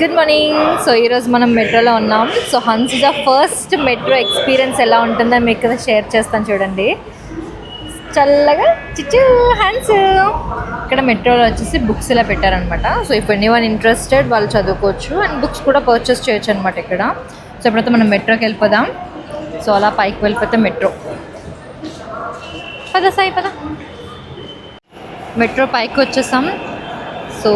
Good morning so ఈరోజు మనం మెట్రోలో ఉన్నాం. So Hansija first metro experience ఎలా ఉంటుందో మీకు ఇక్కడ షేర్ చేస్తాను చూడండి. చల్లగా చిచ్చు హ్యాండ్స్ ఇక్కడ మెట్రోలో వచ్చేసి బుక్స్ ఇలా పెట్టారనమాట so if anyone interested వాళ్ళు చదువుకోవచ్చు. అండ్ బుక్స్ కూడా పర్చేస్ చేయొచ్చు అనమాట ఇక్కడ. సో ఇప్పుడైతే మనం మెట్రోకి వెళ్ళిపోదాం. సో అలా పైకి వెళ్ళిపోతే మెట్రో. పద సాయి పద. మెట్రో పైకి వచ్చేసాం. సో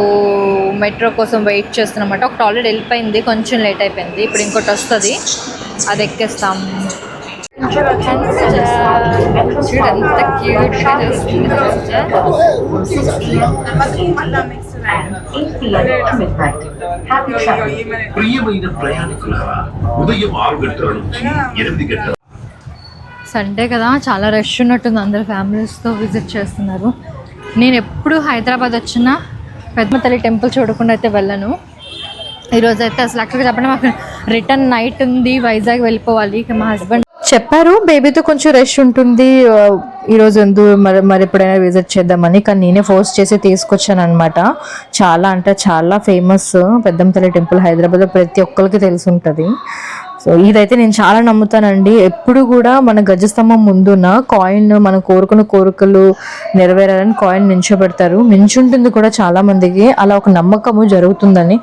మెట్రో కోసం వెయిట్ చేస్తున్నమాట. ఒకటి ఆల్రెడీ వెళ్ళిపోయింది కొంచెం లేట్ అయిపోయింది. ఇప్పుడు ఇంకోటి వస్తుంది. అది ఎక్కేస్తాం. చూడు ఎంత క్యూట్గా ప్రియమైన ప్రయాణికులారా ఉదయం ఆరు గంటల నుంచి ఎనిమిది గంటల సండే కదా చాలా రష్ ఉన్నట్టుంది అందరు ఫ్యామిలీస్తో విజిట్ చేస్తున్నారు. నేను ఎప్పుడు హైదరాబాద్ వచ్చినా పెద్ద తల్లి టెంపుల్ చూడకుండా అయితే వెళ్ళను. ఈరోజు అయితే అసలు అక్కడికి చెప్పండి మాకు రిటర్న్ నైట్ ఉంది వైజాగ్ వెళ్ళిపోవాలి ఇక మా హస్బెండ్ చెప్పారు బేబీతో కొంచెం రష్ ఉంటుంది ఈరోజు ఎందు మరి మరి ఎప్పుడైనా విజిట్ చేద్దామని కానీ నేనే ఫోర్స్ చేసి తీసుకొచ్చాను అనమాట చాలా అంటే చాలా ఫేమస్ పెద్దంతల్లి టెంపుల్ హైదరాబాద్లో ప్రతి ఒక్కరికి తెలిసి ఉంటుంది. సో ఇదైతే నేను చాలా నమ్ముతానండి. ఎప్పుడు కూడా మన గజస్తంభం ముందున్న కాయిన్ మనం కోరుకున్న కోరికలు నెరవేరాలని కాయిన్ నించోబెడతారు. మించుంటుంది కూడా చాలా మందికి. అలా ఒక నమ్మకము జరుగుతుందని.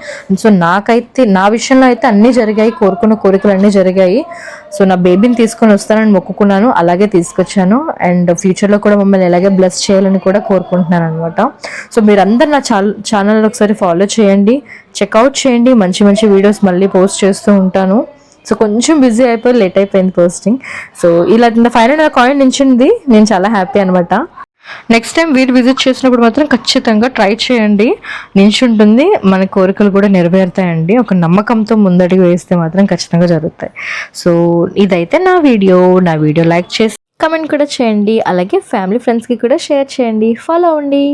సో నాకైతే నా విషయంలో అయితే అన్నీ జరిగాయి. కోరుకున్న కోరికలు అన్నీ జరిగాయి. సో నా బేబీని తీసుకొని వస్తానని మొక్కుకున్నాను. అలాగే తీసుకొచ్చాను. అండ్ ఫ్యూచర్లో కూడా మమ్మల్ని ఎలాగే బ్లెస్ చేయాలని కూడా కోరుకుంటున్నాను అనమాట సో మీరందరూ నా ఛానల్ ఒకసారి ఫాలో చేయండి. చెక్అవుట్ చేయండి. మంచి మంచి వీడియోస్ మళ్ళీ పోస్ట్ చేస్తూ ఉంటాను. సో కొంచెం బిజీ అయిపోయి లేట్ అయిపోయింది పోస్టింగ్. సో ఇలా ఫైనల్ నా కాయిన్ నించింది. నేను చాలా హ్యాపీ అనమాట నెక్స్ట్ టైం వీరు విజిట్ చేసినప్పుడు మాత్రం ఖచ్చితంగా ట్రై చేయండి. నించుంటుంది. మన కోరికలు కూడా నెరవేరుతాయండి. ఒక నమ్మకంతో ముందడుగు వేస్తే మాత్రం ఖచ్చితంగా జరుగుతాయి. సో ఇదైతే నా వీడియో. నా వీడియో లైక్ చేసి కమెంట్ కూడా చేయండి. అలాగే ఫ్యామిలీ ఫ్రెండ్స్కి కూడా షేర్ చేయండి. ఫాలో అవ్వండి.